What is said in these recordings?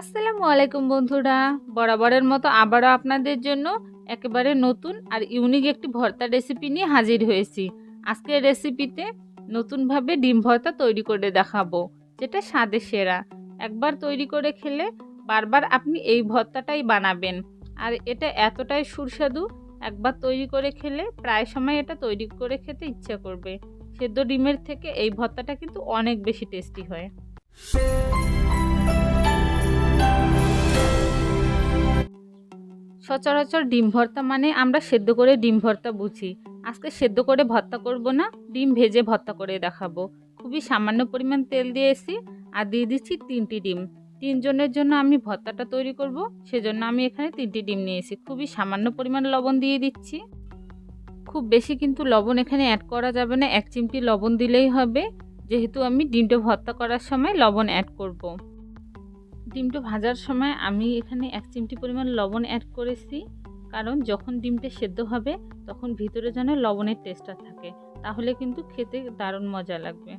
আসসালামু আলাইকুম বন্ধুরা। বরাবরের মতো আবারও আপনাদের জন্য একেবারে নতুন আর ইউনিক একটি ভর্তা রেসিপি নিয়ে হাজির হয়েছি। আজকের রেসিপিতে নতুনভাবে ডিম ভর্তা তৈরি করে দেখাবো, যেটা স্বাদে সেরা। একবার তৈরি করে খেলে বারবার আপনি এই ভর্তাটাই বানাবেন। আর এটা এতটাই সুস্বাদু, একবার তৈরি করে খেলে প্রায় সময় এটা তৈরি করে খেতে ইচ্ছা করবে। সেদ্ধ ডিমের থেকে এই ভর্তাটা কিন্তু অনেক বেশি টেস্টি হয়। সচরাচর ডিম ভর্তা মানে আমরা সেদ্ধ করে ডিম ভর্তা বুঝি। আজকে সেদ্ধ করে ভর্তা করব না, ডিম ভেজে ভর্তা করে দেখাবো। খুবই সামান্য পরিমাণ তেল দিয়েছি আর দিয়ে দিচ্ছি তিনটি ডিম। তিনজনের জন্য আমি ভর্তাটা তৈরি করব, সেজন্য আমি এখানে তিনটি ডিম নিয়েছি। খুবই সামান্য পরিমাণ লবণ দিয়ে দিচ্ছি। খুব বেশি কিন্তু লবণ এখানে অ্যাড করা যাবে না, এক চিমটি লবণ দিলেই হবে। যেহেতু আমি ডিমটা ভর্তা করার সময় লবণ অ্যাড করব। ডিমটা ভাজার সময় আমি এখানে এক চিমটি পরিমাণ লবণ অ্যাড করেছি। কারণ যখন ডিমটা সেদ্ধ হবে, তখন ভিতরে যেন লবণের টেস্টটা থাকে। তাহলে কিন্তু খেতে দারুণ মজা লাগবে।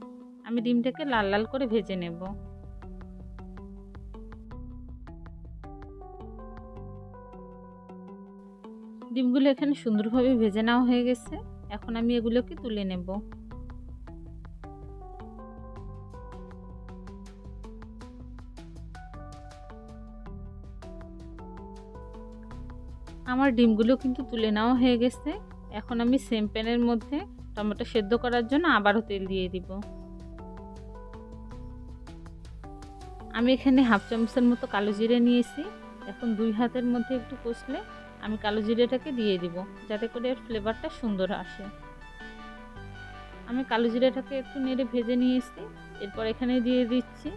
আমি ডিমটাকে লাল লাল করে ভেজে নেব। ডিমগুলো এখানে সুন্দরভাবে ভেজে নেওয়া হয়ে গেছে। এখন আমি এগুলোকে তুলে নেব। আমার ডিমগুলো কিন্তু তুলে নেওয়া হয়ে গেছে। এখন আমি সেম প্যানের মধ্যে টমেটো সেদ্ধ করার জন্য আবারও তেল দিয়ে দিব। আমি এখানে হাফ চামচের মতো কালো জিরে নিয়েছি। এখন দুই হাতের মধ্যে একটু কষলে আমি কালো জিরেটাকে দিয়ে দিব, যাতে করে এর ফ্লেভারটা সুন্দর আসে। আমি কালো জিরেটাকে একটু নেড়ে ভেজে নিয়েছি। এরপর এখানে দিয়ে দিচ্ছি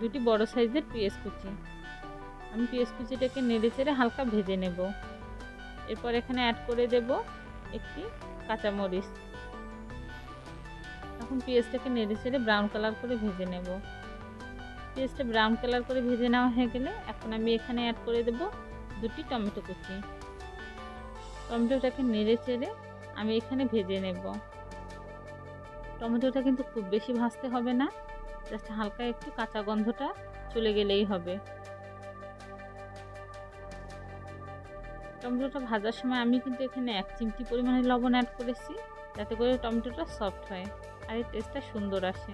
দুটি বড় সাইজের পেঁয়াজ কুচি। আমি পেঁয়াজ কুচিটাকে নেড়ে চেড়ে হালকা ভেজে নেব। এরপর এখানে অ্যাড করে দেব একটি কাঁচামরিচ। এখন পেঁয়াজটাকে নেড়ে চেড়ে ব্রাউন কালার করে ভেজে নেব। পেঁয়াজটা ব্রাউন কালার করে ভেজে নেওয়া হয়ে গেলে এখন আমি এখানে অ্যাড করে দেব দুটি টমেটো কুচি। টমেটোটাকে নেড়ে চেড়ে আমি এখানে ভেজে নেব। টমেটোটা কিন্তু খুব বেশি ভাজতে হবে না, জাস্ট হালকা একটু কাঁচা গন্ধটা চলে গেলেই হবে। টমেটোটা ভাজার সময় আমি কিন্তু এখানে এক চিমটি পরিমাণে লবণ অ্যাড করেছি, যাতে করে টমেটোটা সফট হয় আর এই টেস্টটা সুন্দর আসে।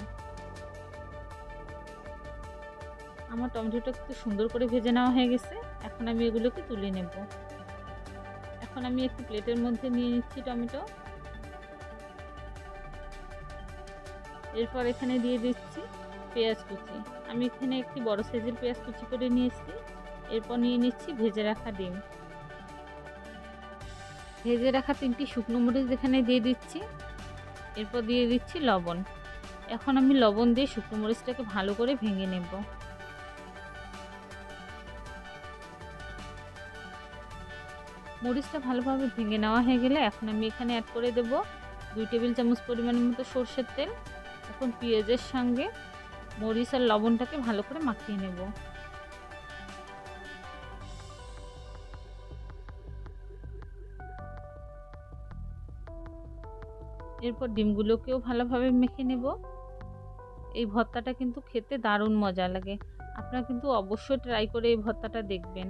আমার টমেটোটা একটু সুন্দর করে ভেজে নেওয়া হয়ে গেছে, এখন আমি এগুলোকে তুলে নেব। এখন আমি একটি প্লেটের মধ্যে নিয়ে নিচ্ছি টমেটো। এরপর এখানে দিয়ে দিচ্ছি পেঁয়াজ কুচি। আমি এখানে একটি বড় সাইজের পেঁয়াজ কুচি করে নিয়েছি, এরপর নিয়ে নিচ্ছি ভেজে রাখা ডিম। ভেজে রাখা তিনটি শুকনো মরিচ এখানে দিয়ে দিচ্ছি। এরপর দিয়ে দিচ্ছি লবণ। এখন আমি লবণ দিয়ে শুকনো মরিচটাকে ভালো করে ভেঙে নেব। মরিচটা ভালোভাবে ভেঙে নেওয়া হয়ে গেলে এখন আমি এখানে অ্যাড করে দেব দুই টেবিল চামচ পরিমাণের মতো সর্ষের তেল, এখন পেঁয়াজের সঙ্গে মরিচ আর লবণটাকে ভালো করে মাখিয়ে নেব। এরপর ডিমগুলোকেও ভালোভাবে মেখে নেব। এই ভর্তাটা কিন্তু খেতে দারুণ মজা লাগে। আপনারা কিন্তু অবশ্যই ট্রাই করে এই ভর্তাটা দেখবেন।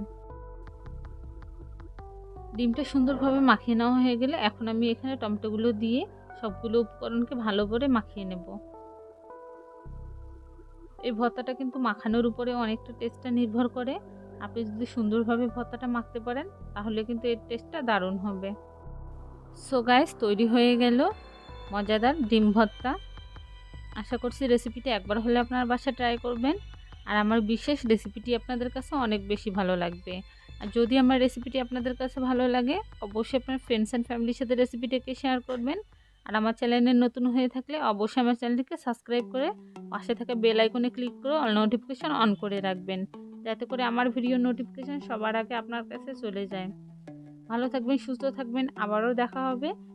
ডিমটা সুন্দরভাবে মাখিয়ে নেওয়া হয়ে গেলে এখন আমি এখানে টমেটোগুলো দিয়ে সবগুলো উপকরণকে ভালো করে মাখিয়ে নেব। এই ভর্তাটা কিন্তু মাখানোর উপরে অনেকটা টেস্টটা নির্ভর করে। আপনি যদি সুন্দরভাবে ভর্তাটা মাখতে পারেন, তাহলে কিন্তু এর টেস্টটা দারুণ হবে। সো গাইস তৈরি হয়ে গেল। মজাদার ডিম ভর্তা আশা করছি রেসিপিটি একবার হলে আপনার বাসা ট্রাই করবেন। আর আমার বিশেষ রেসিপিটি আপনাদের কাছে অনেক বেশি ভালো লাগবে। আর যদি আমার রেসিপিটি আপনাদের কাছে ভালো লাগে, অবশ্যই আপনার ফ্রেন্ডস অ্যান্ড ফ্যামিলির সাথে রেসিপিটাকে শেয়ার করবেন। আর আমার চ্যানেলে নতুন হয়ে থাকলে অবশ্যই আমার চ্যানেলটিকে সাবস্ক্রাইব করে পাশে থাকা বেল আইকনে ক্লিক করে অল নোটিফিকেশান অন করে রাখবেন। যাতে করে আমার ভিডিও নোটিফিকেশান সবার আগে আপনার কাছে চলে যায়। ভালো থাকবেন, সুস্থ থাকবেন, আবারও দেখা হবে।